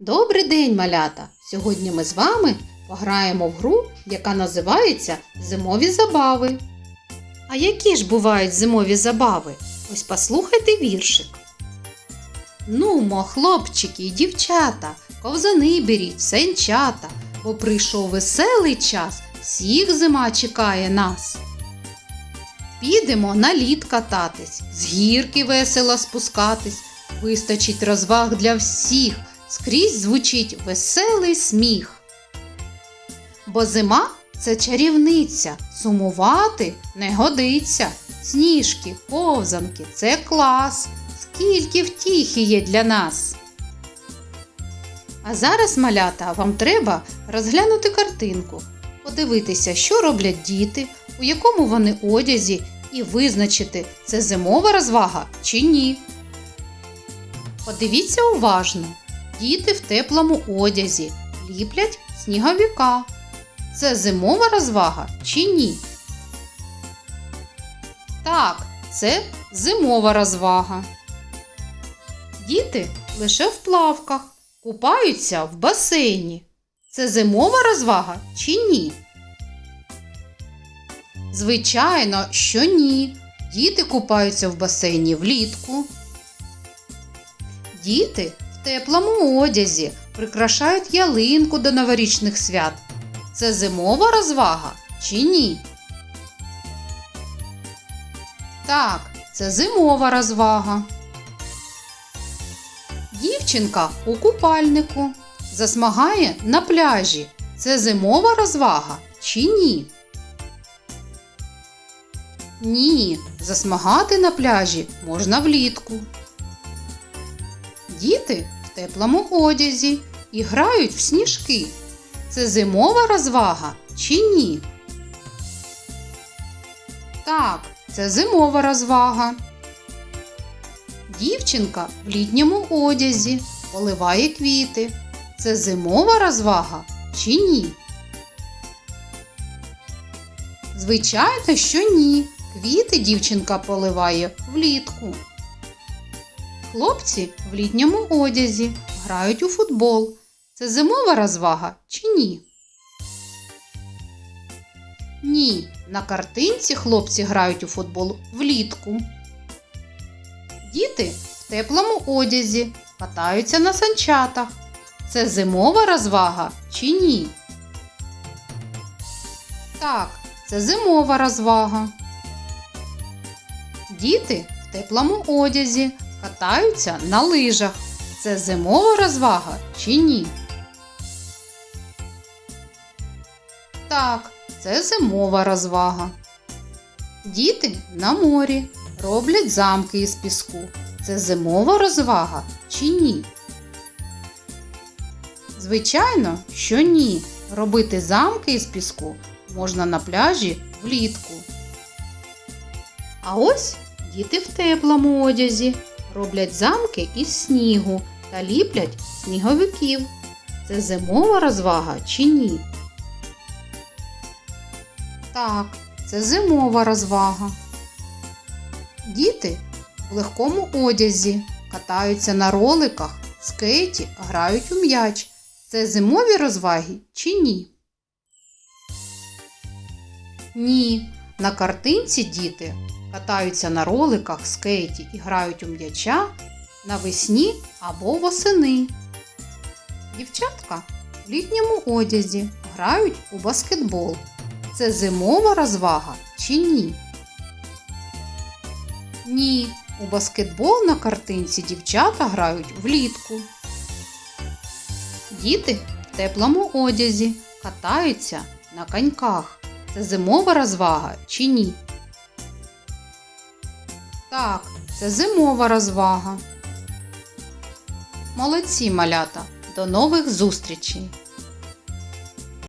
Добрий день, малята! Сьогодні ми з вами пограємо в гру, яка називається Зимові забави. А які ж бувають зимові забави? Ось послухайте віршик. Нумо, хлопчики і дівчата, ковзани беріть, сенчата, бо прийшов веселий час, всіх зима чекає нас. Підемо на лід кататись, з гірки весело спускатись, вистачить розваг для всіх, скрізь звучить веселий сміх. Бо зима це чарівниця, сумувати не годиться. Сніжки, ковзанки це клас, скільки втіхи є для нас. А зараз, малята, вам треба розглянути картинку, подивитися, що роблять діти, у якому вони одязі, і визначити, це зимова розвага чи ні. Подивіться уважно. Діти в теплому одязі ліплять сніговіка. Це зимова розвага чи ні? Так, це зимова розвага. Діти лише в плавках, купаються в басейні. Це зимова розвага чи ні? Звичайно, що ні. Діти купаються в басейні влітку. Діти теплому одязі прикрашають ялинку до новорічних свят. Це зимова розвага чи ні? Так, це зимова розвага. Дівчинка у купальнику засмагає на пляжі. Це зимова розвага чи ні? Ні, засмагати на пляжі можна влітку. Діти в теплому одязі і грають в сніжки. Це зимова розвага чи ні? Так, це зимова розвага. Дівчинка в літньому одязі поливає квіти. Це зимова розвага чи ні? Звичайно, що ні. Квіти дівчинка поливає влітку. Хлопці в літньому одязі грають у футбол. Це зимова розвага чи ні? Ні, на картинці хлопці грають у футбол влітку. Діти в теплому одязі катаються на санчатах. Це зимова розвага чи ні? Так, це зимова розвага. Діти в теплому одязі катаються на лижах. Це зимова розвага чи ні? Так, це зимова розвага. Діти на морі роблять замки із піску. Це зимова розвага чи ні? Звичайно, що ні. Робити замки із піску можна на пляжі влітку. А ось діти в теплому одязі роблять замки із снігу та ліплять сніговиків. Це зимова розвага чи ні? Так, це зимова розвага. Діти в легкому одязі катаються на роликах, скейті, грають у м'яч. Це зимові розваги чи ні? Ні. На картинці діти катаються на роликах, скейті і грають у м'яча навесні або восени. Дівчатка в літньому одязі грають у баскетбол. Це зимова розвага чи ні? Ні. У баскетбол на картинці дівчата грають влітку. Діти в теплому одязі катаються на коньках. Це зимова розвага чи ні? Так, це зимова розвага. Молодці малята! До нових зустрічей!